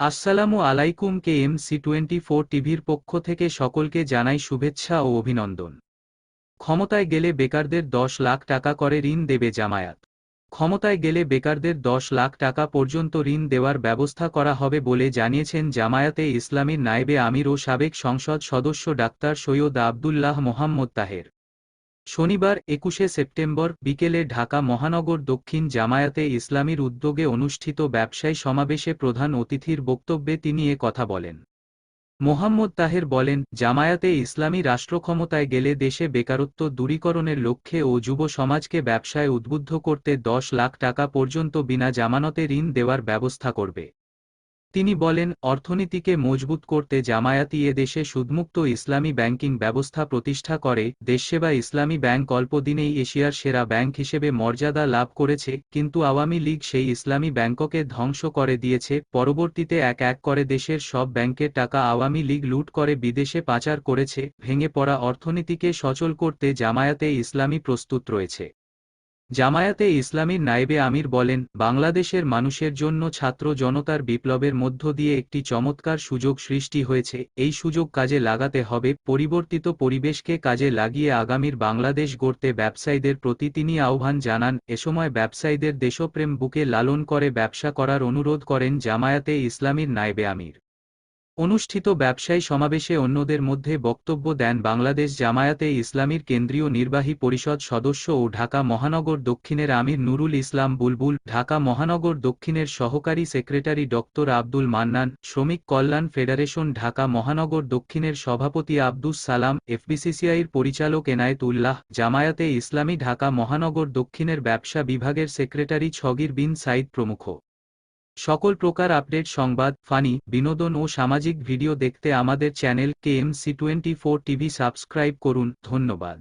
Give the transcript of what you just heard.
আসসালামু আলাইকুম K M C twenty four টিভির পক্ষ থেকে সকলকে জানাই শুভেচ্ছা ও অভিনন্দন। ক্ষমতায় গেলে বেকারদের দশ লাখ টাকা করে ঋণ দেবে জামায়াত। ক্ষমতায় গেলে বেকারদের দশ লাখ টাকা পর্যন্ত ঋণ দেওয়ার ব্যবস্থা করা হবে বলে জানিয়েছেন জামায়াতে ইসলামীর নায়েবে আমির ও সাবেক সংসদ সদস্য ডাক্তার সৈয়দ আবদুল্লাহ মোহাম্মদ তাহের। শনিবার, একুশে সেপ্টেম্বর, বিকেলে ঢাকা মহানগর দক্ষিণ জামায়াতে ইসলামীর উদ্যোগে অনুষ্ঠিত ব্যবসায়ী সমাবেশে প্রধান অতিথির বক্তব্যে তিনি এ কথা বলেন। মোহাম্মদ তাহের বলেন, জামায়াতে ইসলামী রাষ্ট্রক্ষমতায় গেলে দেশে বেকারত্ব দূরীকরণের লক্ষ্যে ও যুব সমাজকে ব্যবসায় উদ্বুদ্ধ করতে দশ লাখ টাকা পর্যন্ত বিনা জামানতে ঋণ দেওয়ার ব্যবস্থা করবে। তিনি বলেন, অর্থনীতিকে মজবুত করতে জামায়াতি এ দেশে সুদমুক্ত ইসলামী ব্যাংকিং ব্যবস্থা প্রতিষ্ঠা করে, দেশসেবা ইসলামী ব্যাংক অল্প দিনেই এশিয়ার সেরা ব্যাংক হিসেবে মর্যাদা লাভ করেছে, কিন্তু আওয়ামী লীগ সেই ইসলামী ব্যাংককে ধ্বংস করে দিয়েছে, পরবর্তীতে এক এক করে দেশের সব ব্যাংকের টাকা আওয়ামী লীগ লুট করে বিদেশে পাচার করেছে, ভেঙে পড়া অর্থনীতিকে সচল করতে জামায়াতে ইসলামী প্রস্তুত রয়েছে। জামায়াতে ইসলামীর নাইবে আমির বলেন, বাংলাদেশের মানুষের জন্য ছাত্র জনতার বিপ্লবের মধ্য দিয়ে একটি চমৎকার সুযোগ সৃষ্টি হয়েছে। এই সুযোগ কাজে লাগাতে হবে, পরিবর্তিত পরিবেশকে কাজে লাগিয়ে আগামীর বাংলাদেশ গড়তে ব্যবসায়ীদের প্রতি তিনি আহ্বান জানান এসময় ব্যবসায়ীদের দেশপ্রেম বুকে লালন করে ব্যবসা করার অনুরোধ করেন জামায়াতে ইসলামীর নাইবে আমির। অনুষ্ঠিত ব্যবসায়ী সমাবেশে অন্যদের মধ্যে বক্তব্য দেন বাংলাদেশ জামায়াতে ইসলামীর কেন্দ্রীয় নির্বাহী পরিষদ সদস্য ও ঢাকা মহানগর দক্ষিণের আমির নুরুল ইসলাম বুলবুল, ঢাকা মহানগর দক্ষিণের সহকারী সেক্রেটারি ডক্টর আব্দুল মান্নান, শ্রমিক কল্যাণ ফেডারেশন ঢাকা মহানগর দক্ষিণের সভাপতি আব্দুস সালাম, এফবিসিসিআইর পরিচালক এনায়েত উল্লাহ জামায়াতে ইসলামী ঢাকা মহানগর দক্ষিণের ব্যবসা বিভাগের সেক্রেটারি ছগির বিন সাইদ প্রমুখ। সকল প্রকার আপডেট, সংবাদ, ফানি, বিনোদন ও সামাজিক ভিডিও দেখতে আমাদের channel K M twenty four TV subscribe করুন। ধন্যবাদ।